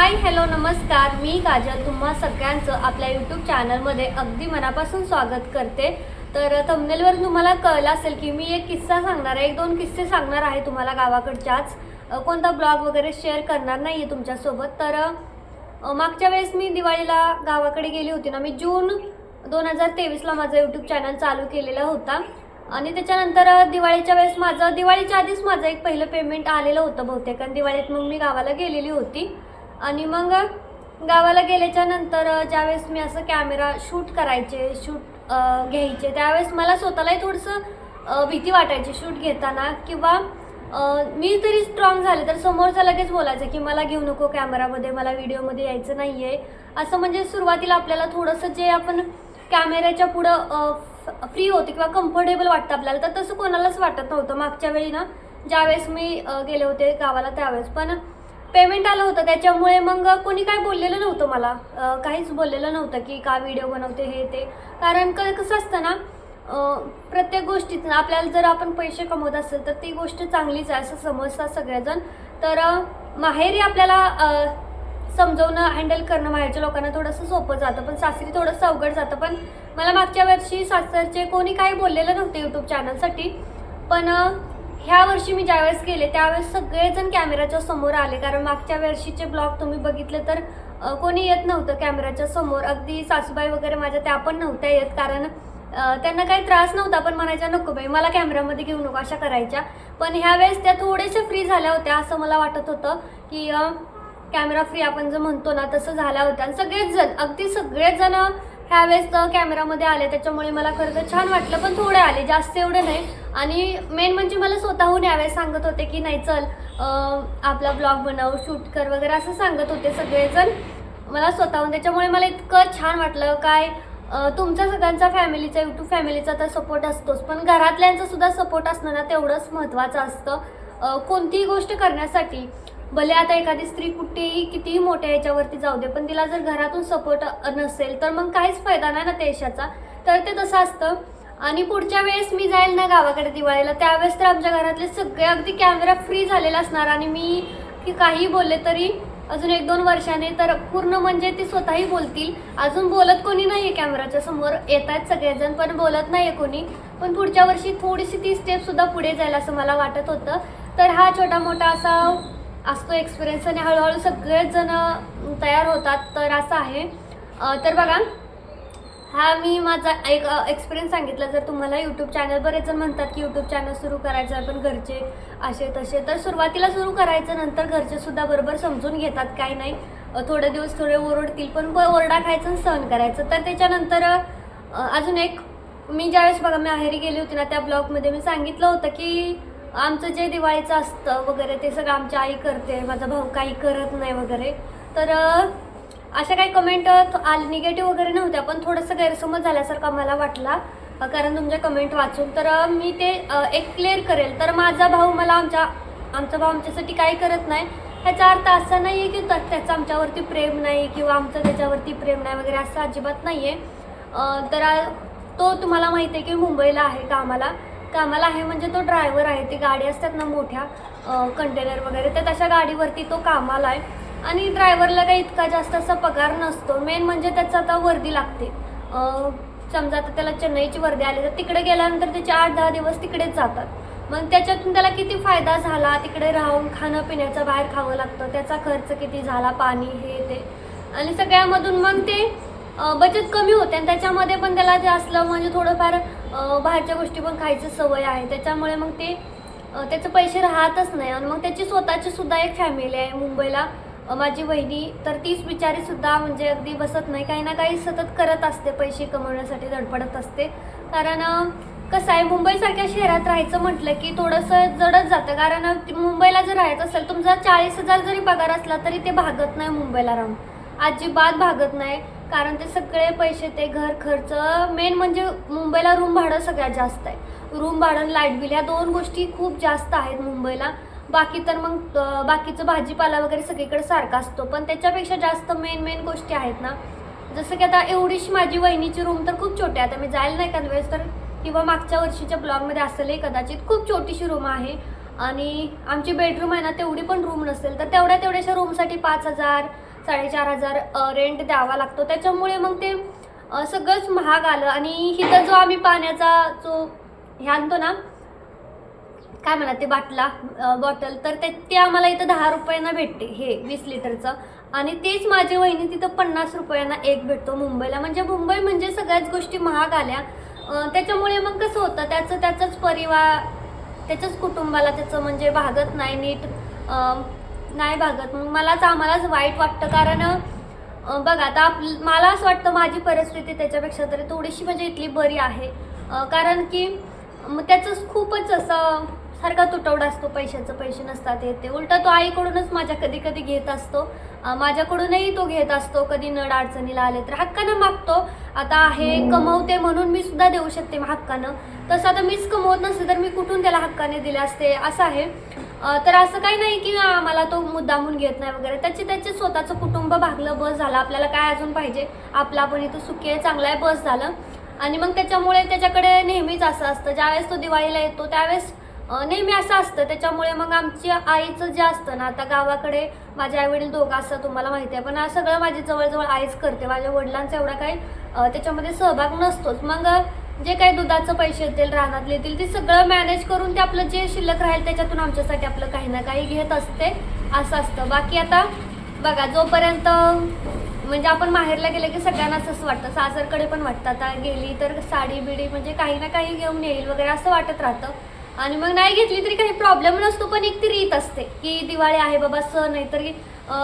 Hi hello नमस्कार. मी काजल. तुम्हा सगळ्यांचं आपल्या यूट्यूब चॅनलमध्ये अगदी मनापासून स्वागत करते. तर थंबनेलवर तुम्हाला कळलं असेल की मी एक किस्सा सांगणार आहे. एक दोन किस्से सांगणार आहे तुम्हाला गावाकडच्याच. कोणता ब्लॉग वगैरे शेअर करणार नाही आहे तुमच्यासोबत. तर मागच्या वेळेस मी दिवाळीला गावाकडे गेली होती ना मी जून दोन हजार तेवीसला माझं यूट्यूब चॅनल चालू केलेला होता. आणि त्याच्यानंतर दिवाळीच्या वेळेस माझं दिवाळीच्या आधीच माझं एक पहिलं पेमेंट आलेलं होतं बहुतेक. आणि दिवाळीत मग मी गावाला गेलेली होती. आणि मग गावाला गेल्याच्यानंतर ज्यावेळेस मी असं कॅमेरा शूट करायचे शूट घ्यायचे त्यावेळेस मला स्वतःलाही थोडंसं भीती वाटायची शूट घेताना किंवा मी तरी स्ट्रॉंग झाले तर समोरचा लगेच बोलायचं की मला घेऊ नको कॅमेरामध्ये मला व्हिडिओमध्ये यायचं नाही आहे असं म्हणजे सुरुवातीला आपल्याला थोडंसं जे आपण कॅमेऱ्याच्या पुढं फ्री होते किंवा कम्फर्टेबल वाटतं आपल्याला तर तसं कोणालाच वाटत नव्हतं. मागच्या वेळी ना ज्यावेळेस मी गेले होते गावाला त्यावेळेस. पण पेमेंट आलं होतं त्याच्यामुळे मग कोणी काय बोललेलं नव्हतं मला. काहीच बोललेलं नव्हतं की का व्हिडिओ बनवते हे ते. कारण का कसं असतं ना प्रत्येक गोष्टीत आपल्याला जर आपण पैसे कमवत असेल तर ती गोष्ट चांगलीच आहे असं समजतात सगळेजण. तर माहेरी आपल्याला समजवणं हँडल करणं बाहेरच्या लोकांना थोडंसं सोपं जातं. पण सासरी थोडंसं अवघड जातं. पण मला मागच्या वर्षी सासरचे कोणी काही बोललेलं नव्हतं यूट्यूब चॅनलसाठी पण ह्या वर्षी मी ज्यावेळेस गेले त्यावेळेस सगळेजण कॅमेऱ्याच्या समोर आले. कारण मागच्या वर्षीचे ब्लॉग तुम्ही बघितले तर कोणी येत नव्हतं कॅमेऱ्याच्या समोर. अगदी सासूबाई वगैरे माझ्या त्या पण नव्हत्या येत. कारण त्यांना काही त्रास नव्हता पण म्हणायच्या नको बाई मला कॅमेऱ्यामध्ये घेऊ नको अशा करायच्या. पण ह्यावेळेस त्या थोड्याशा फ्री झाल्या होत्या असं मला वाटत होतं की कॅमेरा फ्री आपण जर म्हणतो ना तसं झाल्या होत्या. आणि सगळेच जण अगदी सगळेच जण ह्यावेळेस कॅमेरामध्ये आले त्याच्यामुळे मला खरं तर छान वाटलं पण थोडे आले जास्त एवढे नाही. आणि मेन म्हणजे मला स्वतःहून यावेळेस सांगत होते की नाही चल आपला ब्लॉग बनव शूट कर वगैरे असं सांगत होते सगळेजण. मला स्वतःहून त्याच्यामुळे मला इतकं छान वाटलं. काय तुमचा तुमच्या सगळ्यांचा फॅमिलीचा यूट्यूब फॅमिलीचा तर सपोर्ट असतोच पण घरातल्यांचा सुद्धा सपोर्ट असणं ना तेवढंच महत्त्वाचं असतं. कोणतीही गोष्ट करण्यासाठी भले आता एखादी स्त्री कुठेही कितीही मोठ्या याच्यावरती जाऊ दे पण तिला जर घरातून सपोर्ट नसेल तर मग काहीच फायदा नाही ना त्या यशाचा. तर ते तसं असतं. आणि पुढच्या वेळेस मी जाईल ना गावाकडे दिवाळीला त्यावेळेस तर आमच्या घरातले सगळे अगदी कॅमेरा फ्री झालेला असणार. आणि मी की काही बोलले तरी अजून एक दोन वर्षाने तर पूर्ण म्हणजे ते स्वतःही बोलतील. अजून बोलत कोणी नाही आहे कॅमेराच्या समोर येत आहेत सगळेजण पण बोलत नाही आहे कोणी. पण पुढच्या वर्षी थोडीशी ती स्टेपसुद्धा पुढे जाईल असं मला वाटत होतं. तर हा छोटा मोठा असा असतो एक्सपिरियन्स आणि हळूहळू सगळेच जण तयार होतात. तर असं आहे. तर बघा हा मी माझा एक एक्सपिरियन्स सांगितला. जर तुम्हाला यूट्यूब चॅनल बरेच जण म्हणतात की यूट्यूब चॅनल सुरू करायचं आहे पण घरचे असे तसे. तर सुरुवातीला सुरू करायचं नंतर घरचे सुद्धा बरोबर समजून घेतात. काय नाही. थोडे दिवस थोडे ओरडतील पण ओरडा खायचं आणि सहन करायचं. तर त्याच्यानंतर अजून एक मी ज्यावेळेस बघा मी आहेरी गेली होती ना त्या ब्लॉगमध्ये मी सांगितलं होतं की आमचं जे दिवाळीचं असतं वगैरे ते सगळं आमची आई करते माझा भाऊ काही करत नाही वगैरे. तर अशा काही कमेंट आले निगेटिव्ह वगैरे नव्हत्या पण थोडंसं गैरसमज झाल्यासारखा मला वाटला कारण तुमच्या कमेंट वाचून. तर मी ते एक क्लिअर करेल. तर माझा भाऊ मला आमच्या आमचा भाऊ आमच्यासाठी काही करत नाही. ह्याचा अर्थ असा नाही आहे की त्याचं आमच्यावरती प्रेम नाही किंवा आमचं त्याच्यावरती प्रेम नाही वगैरे असं अजिबात नाही आहे तर तो तुम्हाला माहिती आहे की मुंबईला आहे कामाला. कामाला आहे म्हणजे तो ड्रायव्हर आहे ती गाडी असतात ना मोठ्या कंटेनर वगैरे तर तशा गाडीवरती तो कामाला आहे. आणि ड्रायव्हरला काही इतका जास्त असा पगार नसतो. मेन म्हणजे त्याचं आता वर्दी लागते. समजा आता त्याला चेन्नईची वर्दी आली तर तिकडे गेल्यानंतर त्याचे आठ दहा दिवस तिकडेच जातात. मग त्याच्यातून त्याला किती फायदा झाला? तिकडे राहून खाणं पिण्याचं बाहेर खावं लागतं. त्याचा खर्च किती झाला? पाणी हे ते. आणि सगळ्यामधून मग ते बचत कमी होते. आणि त्याच्यामध्ये पण त्याला जे असलं म्हणजे थोडंफार बाहेरच्या गोष्टी पण खायची सवय आहे. त्याच्यामुळे मग ते त्याचे पैसे राहतच नाही. आणि मग त्याची स्वतःची सुद्धा एक फॅमिली आहे. मुंबईला माझी वहिनी तर तीच बिचारी सुद्धा म्हणजे अगदी बसत नाही. काही ना काही सतत करत असते. पैसे कमवण्यासाठी धडपडत असते. कारण कसं आहे मुंबईसारख्या शहरात राहायचं म्हटलं की थोडंसं जडच जातं. कारण मुंबईला जर राहायचं असेल तुमचा चाळीस हजार जरी पगार असला तरी ते भागत नाही मुंबईला राहून. अजिबात भागत नाही. कारण ते सगळे पैसे ते घर खर्च मेन म्हणजे मुंबईला रूम भाडं सगळ्यात जास्त आहे. रूम भाडं लाइट बिल ह्या दोन गोष्टी खूप जास्त आहेत मुंबईला. बाकी तर मग बाकीचं भाजीपाला वगैरे सगळीकडे सारखा असतो. पण त्याच्यापेक्षा जास्त मेन मेन गोष्टी आहेत ना. जसं की आता एवढीशी माझी वहिनीची रूम तर खूप छोटी आहे. आता मी जायला नाही एखाद्या वेळेस तर किंवा मागच्या वर्षीच्या ब्लॉगमध्ये असेलही कदाचित खूप छोटीशी रूम आहे. आणि आमची बेडरूम आहे ना तेवढी पण रूम नसेल तर तेवढ्या तेवढ्याशा रूमसाठी पाच हजार साडेचार हजार रेंट द्यावा लागतो. त्याच्यामुळे मग ते सगळंच महाग आलं. आणि इथं जो आम्ही पाण्याचा जो हे आणतो ना काय म्हणा ते बाटला बॉटल तर ते ते आम्हाला इथं दहा रुपयांना भेटते हे वीस लिटरचं. आणि तेच माझी वहिनी तिथं पन्नास रुपयांना एक भेटतो मुंबईला. म्हणजे मुंबई म्हणजे सगळ्याच गोष्टी महाग आल्या. त्याच्यामुळे मग कसं होतं त्याचं त्याचंच परिवार त्याच्याच कुटुंबाला त्याचं म्हणजे भागत नाही नीट. नाही भागत मग मलाच आम्हालाच वाईट वाटतं. कारण बघा आता आप मला असं वाटतं माझी परिस्थिती त्याच्यापेक्षा तरी थोडीशी म्हणजे इथली बरी आहे. कारण की मग त्याचं खूपच असं सारखा तुटवडा असतो. पैशाचं पैसे नसतात येते उलटा तो आईकडूनच माझ्या कधी कधी घेत असतो. माझ्याकडूनही तो घेत असतो. कधी नड अडचणीला आले तर हक्कानं मागतो. आता आहे कमवते म्हणून मी सुद्धा देऊ शकते हक्कानं. तसं आता मीच कमवत नसते तर मी कुठून त्याला हक्काने दिले असते? असं आहे. तर असं काही नाही की आम्हाला तो मुद्दामून घेत नाही वगैरे. त्याचे त्याचे स्वतःचं कुटुंब भागलं बस झालं. आपल्याला काय अजून पाहिजे? आपला आपण इथं सुखी आहे चांगला आहे बस झालं. आणि मग त्याच्यामुळे त्याच्याकडे नेहमीच असं असतं. ज्यावेळेस तो दिवाळीला येतो त्यावेळेस नेहमी असं असतं. त्याच्यामुळे मग आमची आईचं जे असतं ना आता गावाकडे माझे आई वडील दोघं असतात तुम्हाला माहिती आहे. पण सगळं माझी जवळजवळ आईच करते. माझ्या वडिलांचा एवढा काही त्याच्यामध्ये सहभाग नसतोच. मग जे काही दुधाचं पैसे येतील रानातले येतील ते सगळं मॅनेज करून ते आपलं जे शिल्लक राहील त्याच्यातून आमच्यासाठी आपलं काही ना काही घेत असते असं असतं. बाकी आता बघा जोपर्यंत म्हणजे आपण माहेरला गेलं की सगळ्यांना असं वाटतं. सासरकडे पण वाटतं. आता गेली तर साडी बिडी म्हणजे काही ना काही घेऊन येईल वगैरे असं वाटत राहतं. आणि मग नाही घेतली तरी काही प्रॉब्लेम नसतो पण एक ती रीत असते की दिवाळी आहे बाबा सण आहे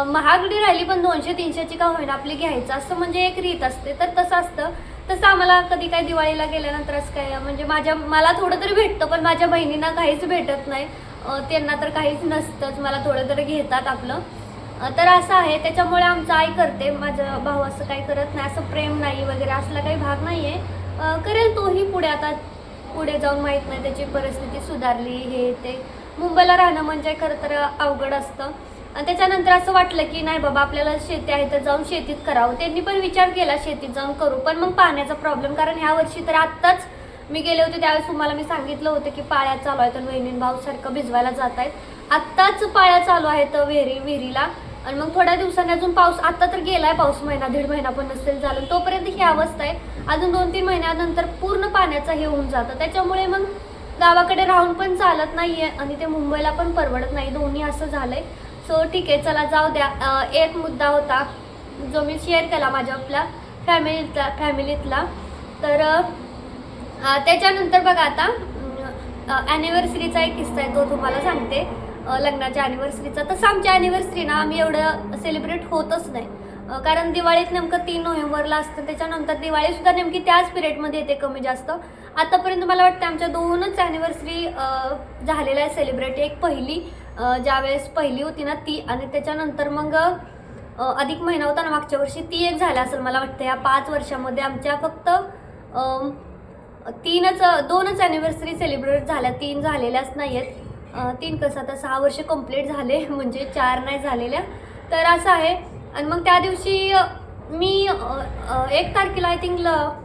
महागडी राहिली पण दोनशे तीनशेची का होईना आपली घ्यायचं? असं म्हणजे एक रीत असते. तर तसं असतं. तसं आम्हाला कधी काही दिवाळीला गेल्यानंतर असं काय म्हणजे माझ्या मला थोडं तरी भेटतं पण माझ्या बहिणींना काहीच भेटत नाही. त्यांना तर काहीच नसतंच मला थोडं तरी घेतात आपलं. तर असं आहे त्याच्यामुळे आमचं आई करते माझा भाऊ असं काही करत नाही असं प्रेम नाही वगैरे असला काही भाग नाही आहे करेल तोही पुढे आता पुढे जाऊन माहीत नाही त्याची परिस्थिती सुधारली हे ते. मुंबईला राहणं म्हणजे खरं तर अवघड असतं. आणि त्याच्यानंतर असं वाटलं की नाही बाबा आपल्याला शेती आहे तर जाऊन शेतीत करावं. त्यांनी पण विचार केला शेतीत जाऊन करू. पण मग पाण्याचा प्रॉब्लेम कारण ह्या वर्षी तर आत्ताच मी गेले होते त्यावेळेस तुम्हाला मी सांगितलं होतं की पाळ्या चालू आहेत आणि वहिनीन भाऊ सारखं भिजवायला जात आहेत. आत्ताच पाळ्या चालू आहेत विहिरी विहिरीला. आणि मग थोड्या दिवसांनी अजून पाऊस आता तर गेलाय पाऊस महिना दीड महिना पण नसेल झालं. तोपर्यंत ही अवस्था आहे. अजून दोन तीन महिन्यानंतर पूर्ण पाण्याचं हे होऊन जातं. त्याच्यामुळे मग गावाकडे राहून पण चालत नाही आहे आणि ते मुंबईला पण परवडत नाही. दोन्ही असं झालंय. सो ठीक आहे चला जाऊ द्या. एक मुद्दा होता जो मी शेअर केला माझ्या आपल्या फॅमिलीतला फॅमिलीतला तर त्याच्यानंतर बघा आता ॲनिव्हर्सरीचा एक किस्सा आहे तो तुम्हाला सांगते. लग्नाच्या ॲनिव्हर्सरीचा तसं आमच्या ॲनिव्हर्सरी ना आम्ही एवढं सेलिब्रेट होतच नाही. कारण दिवाळीत नेमकं तीन नोव्हेंबरला असतं त्याच्यानंतर दिवाळीसुद्धा नेमकी त्याच पिरियडमध्ये येते कमी जास्त. आतापर्यंत मला वाटतं आमच्या दोनच ॲनिव्हर्सरी झालेल्या आहे सेलिब्रेट एक पहिली ज्यावेळेस पहिली होती ना ती आणि त्याच्यानंतर मग अधिक महिना होता ना मागच्या वर्षी ती एक झाल्या असेल मला वाटतं. या पाच वर्षामध्ये आमच्या फक्त तीनच दोनच ॲनिव्हर्सरी सेलिब्रेट झाल्या. तीन झालेल्याच नाही आहेत तीन कसं आता सहा वर्ष कंप्लीट झाले म्हणजे चार नाही झालेल्या. तर असं आहे. आणि मग त्या दिवशी मी एक तारखेला आय थिंक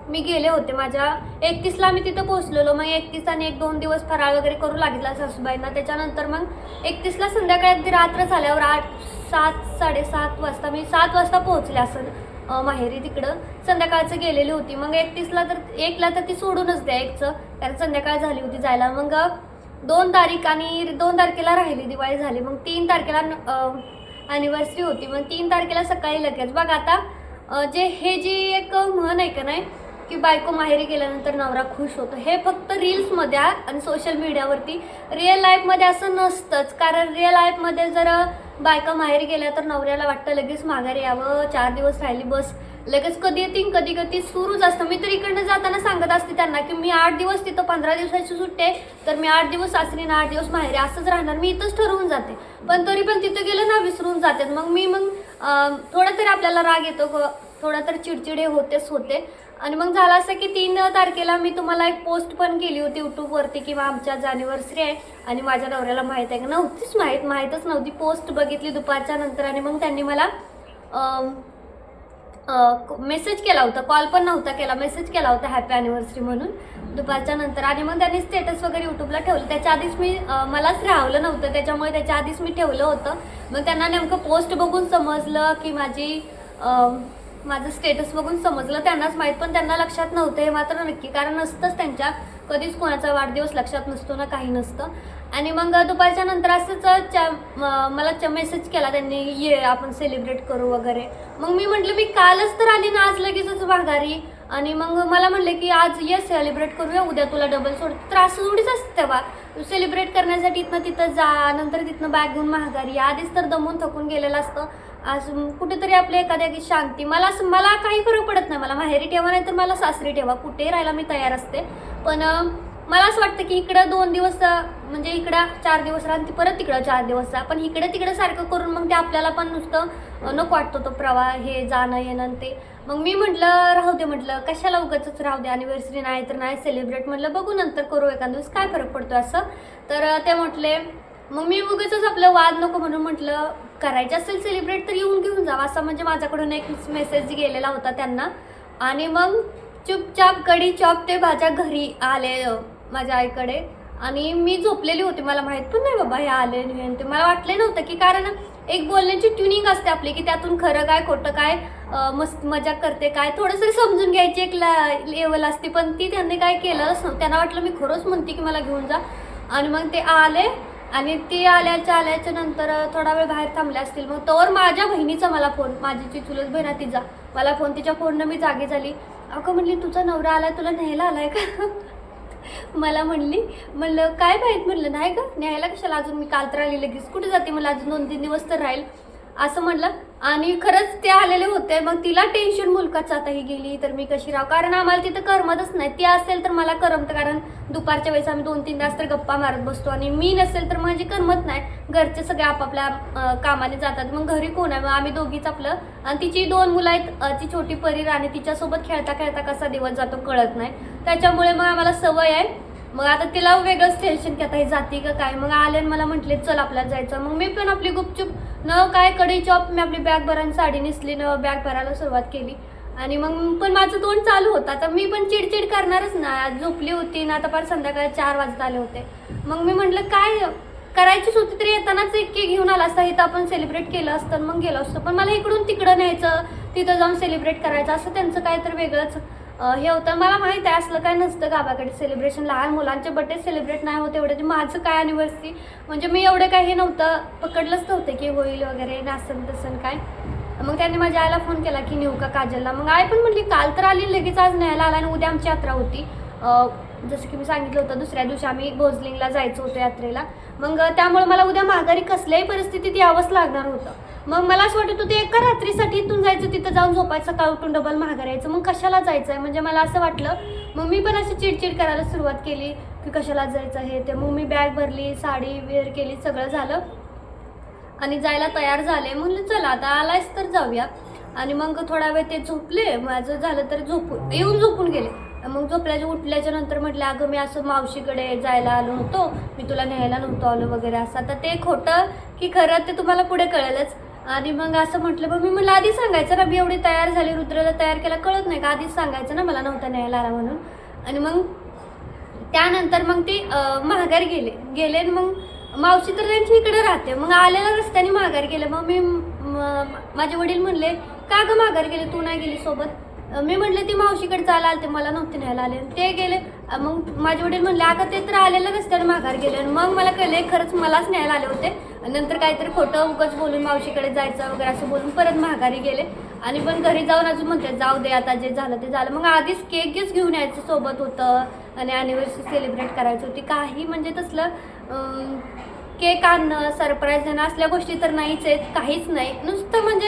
मी गेले होते. माझ्या एकतीसला मी तिथं पोहोचलेलो. मग एकतीस आणि एक दोन दिवस फराळ वगैरे करू लागला सासूबाईंना. त्याच्यानंतर मग एकतीसला संध्याकाळी अगदी रात्र झाल्यावर आठ सात साडेसात वाजता मी सात वाजता पोहोचले असं माहेरी तिकडं. संध्याकाळचं गेलेली होती. मग एकतीसला तर एकला तर ती सोडूनच द्या एकचं. कारण संध्याकाळ झाली होती जायला. मग दोन तारीख आणि दोन तारखेला राहिली दिवाळी झाली. मग तीन तारखेला ॲनिव्हर्सरी होती. मग तीन तारखेला सकाळी लगेच. बघ आता जे हे जी एक म्हण आहे का नाही की बायको माहेरी गेल्यानंतर नवरा खुश होतो हे फक्त रील्समध्ये आणि सोशल मीडियावरती रिअल लाईफमध्ये असं नसतंच. कारण रिअल लाईफमध्ये जर बायका माहेरी गेल्या तर नवऱ्याला वाटतं लगेच माघारी यावं चार दिवस राहिली बस. लगेच कधी येतील कधी कधी सुरूच असतं. मी तर इकडनं जाताना सांगत असते त्यांना की मी आठ दिवस तिथं पंधरा दिवसाची सुट्टी आहे तर मी आठ दिवस सासरी ना आठ दिवस माहेरी असंच राहणार. मी इथंच ठरवून जाते. पण तरी पण तिथं गेलं ना विसरून जाते मग मी मग थोडा तरी आपल्याला राग येतो ग- थोडा तर चिडचिडे होतेच होते. आणि मग झालं असं की तीन तारखेला मी तुम्हाला एक पोस्ट पण केली होती यूट्यूबवरती किंवा आमच्या जानेवर्सरी आहे आणि माझ्या नवऱ्याला माहीत आहे. का नव्हतीच माहीत माहीतच नव्हती. पोस्ट बघितली दुपारच्या नंतर आणि मग त्यांनी मला मेसेज केला होता. कॉल पण नव्हता केला. मेसेज केला होता हॅपी अॅनिव्हर्सरी म्हणून. दुपारच्या नंतर. आणि मग त्यांनी स्टेटस वगैरे यूट्यूबला ठेवलं. त्याच्या आधीच मी मलाच राहवलं नव्हतं. त्याच्यामुळे त्याच्या आधीच मी ठेवलं होतं. मग त्यांना नेमकं पोस्ट बघून समजलं की माझी माझं स्टेटस बघून समजलं. त्यांनाच माहीत पण त्यांना लक्षात नव्हतं. हे मात्र नक्की. कारण असतंच त्यांच्या कधीच कोणाचा वाढदिवस लक्षात नसतो ना काही नसतं. आणि मग दुपारच्या नंतर असंच च्या मला च मेसेज केला त्यांनी ये आपण सेलिब्रेट करू वगैरे. मग मी म्हटलं मी कालच तर आली ना आज लगेचच माघारी. आणि मग मला म्हणले की आज ये सेलिब्रेट करूया उद्या तुला डबल सोड. तर असं थोडीच असतं तेव्हा. सेलिब्रेट करण्यासाठी इथनं तिथं जा नंतर तिथनं बॅग घेऊन माघारी. आधीच तर दमून थकून गेलेलं असतं. आज कुठेतरी आपल्या एखाद्या शांती. मला असं मला काही फरक पडत नाही. मला माहेरी ठेवा नाही तर मला सासरी ठेवा. कुठेही राहायला मी तयार असते. पण मला असं वाटतं की इकडं दोन दिवस म्हणजे इकडं चार दिवस राहते परत तिकडं चार दिवस. राहा पण इकडे तिकडे सारखं करून मग ते आपल्याला पण नुसतं नको वाटतो तो प्रवाह हे जाणं येणं ते. मग मी म्हटलं राहू दे म्हटलं कशाला उगाचच राहू दे अनिव्हर्सरी नाही तर नाही सेलिब्रेट म्हटलं बघू नंतर करू एखाद दिवस काय फरक पडतो असं. तर ते म्हटले मग मी उगाचच आपलं वाद नको म्हणून म्हटलं करायचं असेल सेलिब्रेट तर येऊन घेऊन जावा असं म्हणजे माझ्याकडून एक मेसेज गेलेला होता त्यांना. आणि मग चुपचाप कडी चॉप ते माझ्या घरी आले माझ्या आईकडे. आणि मी झोपलेली होती मला माहीत पण नाही बाबा हे आले नाही आणि ते मला वाटले नव्हतं की कारण एक बोलण्याची ट्युनिंग असते आपली की त्यातून खरं काय खोटं काय मस्त मजा करते काय थोडंसं समजून घ्यायची एक ला लेवल असते. पण ती त्यांनी काय केलंच नव्हतं त्यांना वाटलं मी खरंच म्हणते की मला घेऊन जा. आणि मग ते आले. आणि ते आल्याच्या आल्याच्यानंतर थोडा वेळ बाहेर थांबले असतील. मग तोवर माझ्या बहिणीचा मला फोन माझी जी चुलत बहीण तिचा. मला फोन तिच्या फोननं मी जागी झाली. अगं म्हणली तुझा नवरा आला तुला न्यायला आलाय का? मला म्हणली म्हणलं काय माहीत? म्हणलं नाही का न्यायला कशाला? अजून मी काल तर आली लगेच. कुठे जाते? मला अजून दोन तीन दिवस तर राहील. असं म्हणलं आणि खरंच ते आलेले होते. मग तिला टेन्शन मुलकाच आता ही गेली. तर मी कशी राहू? कारण आम्हाला तिथं करमतच नाही. ती असेल तर मला करमतं. कारण दुपारच्या वेळेस आम्ही दोन तीन तास तर गप्पा मारत बसतो. आणि मी नसेल तर म्हणजे करमत नाही. घरचे सगळे आपापल्या कामाने जातात. मग घरी कोण आहे? मग आम्ही दोघीच आपलं. आणि तिची दोन मुलं आहेत. ती छोटी परीर आणि तिच्यासोबत खेळता खेळता कसा दिवस जातो कळत नाही. त्याच्यामुळे मग आम्हाला सवय आहे. मग आता तिला वेगळंच टेन्शन की आता हे जाती का काय? मग आले आणि मला म्हटले चल आपल्याला जायचं. मग मी पण आपली गुपचूप न काय कडी चॉप मी आपली बॅग भरायला साडी नेसली न बॅग भरायला सुरुवात केली. आणि मग पण माझं तोंड चालू होतं. आता मी पण चिडचिड करणारच ना. आज झोपली होती ना आता फार संध्याकाळी चार वाजत आले होते. मग मी म्हटलं काय करायचीच होती तरी येतानाच एक केक घेऊन आला असता. इथं आपण सेलिब्रेट केलं असतं आणि मग गेलो असतो. पण मला इकडून तिकडं न्यायचं तिथं जाऊन सेलिब्रेट करायचं असं त्यांचं काय तर वेगळंच हे होतं. मला माहीत आहे असलं काय नसतं गावाकडे सेलिब्रेशन लहान मुलांचे बड्डे सेलिब्रेट नाही होत एवढं. माझं काय अनिव्हर्सरी म्हणजे मी एवढं काही हे नव्हतं. पकडलंच नव्हतं की होईल वगैरे नासन तसन काय. मग त्यांनी माझ्या आईला फोन केला की नेऊ का काजलला. मग आई पण म्हणली काल तर आली लगेच आज न्यायला आला आणि उद्या आमची यात्रा होती. जसं की मी सांगितलं होतं दुसऱ्या दिवशी आम्ही भोजलिंगला जायचं होतं यात्रेला. मग त्यामुळे मला उद्या माघारी कसल्याही परिस्थितीत यावंच लागणार होतं. मग मला असं वाटत होतं एका रात्रीसाठी इथून जायचं तिथं जाऊन झोपायचं सकाळ उठून डबल महागार यायचं. मग कशाला जायचं आहे म्हणजे मला असं वाटलं मग मी पण अशी चिडचिड करायला सुरुवात केली की कशाला जायचं हे ते. मग मी बॅग भरली साडी वेअर केली सगळं झालं. आणि जायला तयार झाले. म्हणलं चला आता आलायस तर जाऊया. आणि मग थोडा वेळ ते झोपले. माझं झालं तर झोपून येऊन झोपून गेले. मग झोपल्याच्या उठल्याच्या नंतर म्हटलं अगं मी असं मावशीकडे जायला आलो होतो. मी तुला न्यायला नव्हतो आलो वगैरे असं. आता ते खोटं की खरं ते तुम्हाला पुढे कळेलच. आणि मग असं म्हटलं मग मी मला आधी सांगायचं ना मी एवढी तयार झाली रुद्रला तयार केला कळत नाही का? आधीच सांगायचं ना मला नव्हतं न्यायला आला म्हणून. आणि मग त्यानंतर मग ते अं, माघार गेले. गेले आणि मग मावशी तर त्यांची इकडे राहते. मग आलेल्या रस्त्याने माघार गेले. मग मी माझे वडील म्हणले का गं माघार गेले? तू नाही गेली सोबत? मी म्हटलं ती मावशीकडे चाल आले ते मला नव्हते न्यायला आले. ते गेले. मग माझे वडील म्हणले अगं ते तर आलेलं रस्त्याने माघार गेले. आणि मग मला कळले खरंच मलाच न्यायला आले होते. नंतर काहीतरी खोटं उगाच बोलून मावशीकडे जायचं वगैरे असं बोलून परत माघारी गेले. आणि पण घरी जाऊन अजून म्हणते जाऊ दे आता जे झालं ते झालं. मग आधीच केक घेच घेऊन यायचं सोबत होतं. आणि ॲनिव्हर्सरी सेलिब्रेट करायची होती. काही म्हणजे तसलं केक आणणं सरप्राईज देणं असल्या गोष्टी तर नाहीच आहेत काहीच नाही. नुसतं म्हणजे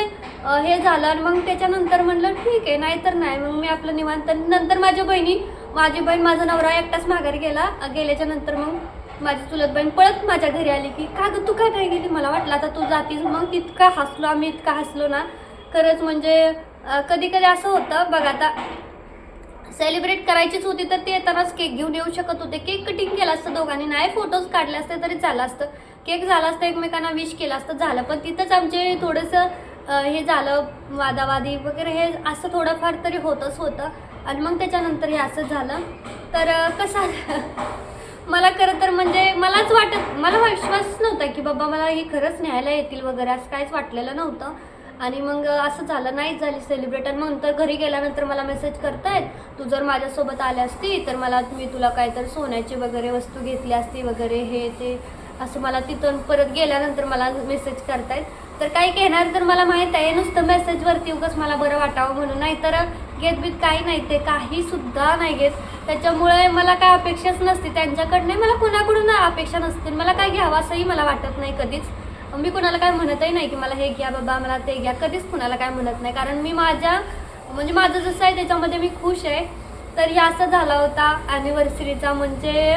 हे झालं आणि मग त्याच्यानंतर म्हणलं ठीक आहे नाही तर नाही. मग मी आपलं निवांत नंतर माझ्या बहिणी माझी बहीण माझा नवरा एकटाच माघारी गेला. गेल्याच्यानंतर मग माझी चुलत बहीण पळत माझ्या घरी आली की का गं तू काय काय गेली? मला वाटलं आता तू जातीस मग तितका हसलो आम्ही इतका हसलो ना. खरंच म्हणजे कधी कधी असं होतं बघा आता सेलिब्रेट करायचीच होती तर ते येतानाच केक घेऊन येऊ शकत होते. केक कटिंग केलं असतं दोघांनी. नाही फोटोज काढले असते तरी झालं असतं. केक झाला असतं एकमेकांना विश केलं असतं झालं. पण तिथंच आमचे थोडंसं हे झालं वादावादी वगैरे हे असं थोडंफार तरी होतंच होतं. आणि मग त्याच्यानंतर हे असं झालं. तर कसं मला खरं तर म्हणजे मलाच वाटत मला विश्वास नव्हता की बाबा मला हे खरंच न्यायला येतील वगैरे असं काहीच वाटलेलं नव्हतं. आणि मग असं झालं नाहीच झाली सेलिब्रेट आणि मग नंतर घरी गेल्यानंतर मला मेसेज करतायत तू जर माझ्यासोबत आली असती तर मला मी तुला काहीतरी सोन्याची वगैरे वस्तू घेतली असती वगैरे हे ते. असं मला तिथून परत गेल्यानंतर मला मेसेज करतायत. तर काही घेणार तर मला माहीत आहे नुसतं मेसेजवरती उगाच मला बरं वाटावं म्हणून. नाही तर घेत बीत काही नाही ते काही सुद्धा नाही घेत. त्याच्यामुळे मला काय अपेक्षाच नसते. त्यांच्याकडनं मला कुणाकडून अपेक्षा नसते. मला काय घ्यावं असंही मला वाटत नाही कधीच. मी कुणाला काय म्हणतही नाही की मला हे घ्या बाबा मला ते घ्या. कधीच कुणाला काय म्हणत नाही. कारण मी माझ्या म्हणजे माझं जसं आहे त्याच्यामध्ये मी खुश आहे. तर हे असं झाला होता ॲनिव्हर्सरीचा म्हणजे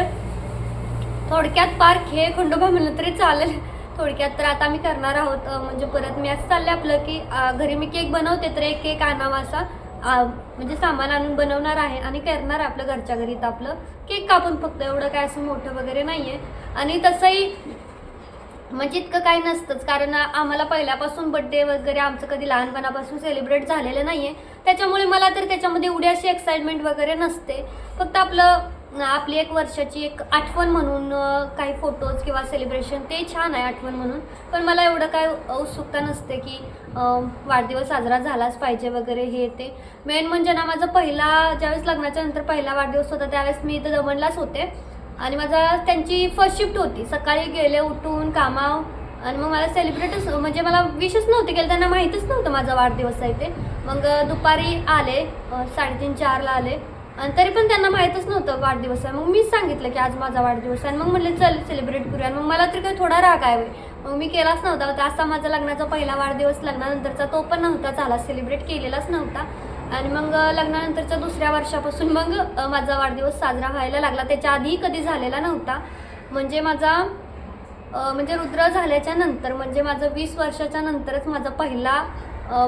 थोडक्यात पार हे खंडोबा म्हणलं तरी चालेल. थोडक्यात तर आता मी करणार आहोत. म्हणजे परत मी असं चाललं आपलं की घरी मी केक बनवते तर एक केक आणावा असा. म्हणजे सामान आणून बनवणार आहे आणि करणार आहे आपलं घरच्या घरी. तर आपलं केक कापून फक्त एवढं काय असं मोठं वगैरे नाही आहे आणि तसंही म्हणजे इतकं काही नसतंच. कारण आम्हाला पहिल्यापासून बड्डे वगैरे आमचं कधी लहानपणापासून सेलिब्रेट झालेलं नाही आहे त्याच्यामुळे मला तर त्याच्यामध्ये एवढी अशी एक्साइटमेंट वगैरे नसते. फक्त आपलं आपली एक वर्षाची एक आठवण म्हणून काही फोटोज किंवा सेलिब्रेशन ते छान आहे आठवण म्हणून. पण मला एवढं काय उत्सुकता नसते की वाढदिवस साजरा झालाच पाहिजे वगैरे हे ते. मेन म्हणजे ना माझा पहिला ज्यावेळेस लग्नाच्या नंतर पहिला वाढदिवस होता त्यावेळेस मी इथं दमणलाच होते. आणि माझा त्यांची फर्स्ट शिफ्ट होती. सकाळी गेले उठून कामाव आणि मग मला सेलिब्रेटच म्हणजे मला विशच नव्हते केलं त्यांना माहीतच नव्हतं माझा वाढदिवस आहे ते. मग दुपारी आले साडेतीन चारला आले आणि तरी पण त्यांना माहीतच नव्हतं वाढदिवस आहे. मग मीच सांगितलं की आज माझा वाढदिवस आहे. आणि मग म्हणले चल सेलिब्रेट करूया. मग मला तरी काही थोडा राग आहे. मग मी केलाच नव्हता. असा माझा लग्नाचा पहिला वाढदिवस लग्नानंतरचा तो पण नव्हता झाला सेलिब्रेट केलेलाच नव्हता. आणि मग लग्नानंतरच्या दुसऱ्या वर्षापासून मग माझा वाढदिवस साजरा व्हायला लागला. त्याच्या आधी कधी झालेला नव्हता. म्हणजे माझा म्हणजे रुद्र झाल्याच्यानंतर म्हणजे माझं वीस वर्षाच्या नंतरच माझा पहिला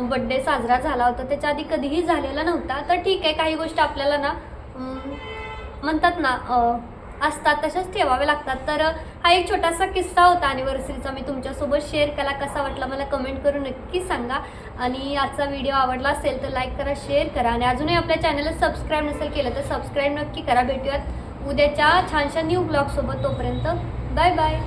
बड्डे साजरा झाला होता. त्याच्या आधी कधीही झालेला नव्हता. तर ठीक आहे काही गोष्ट आपल्याला ना म्हणतात ना असतात तशाच ठेवावे लागतात. तर हा एक छोटासा किस्सा होता ॲनिव्हर्सरीचा मी तुमच्यासोबत शेअर केला. कसा वाटला मला कमेंट करून नक्की सांगा. आणि आजचा व्हिडिओ आवडला असेल तर लाईक करा शेअर करा. आणि अजूनही आपल्या चॅनलला सबस्क्राईब नसेल केलं तर सबस्क्राईब नक्की करा. भेटूयात उद्याच्या छानशा न्यू ब्लॉगसोबत तोपर्यंत बाय बाय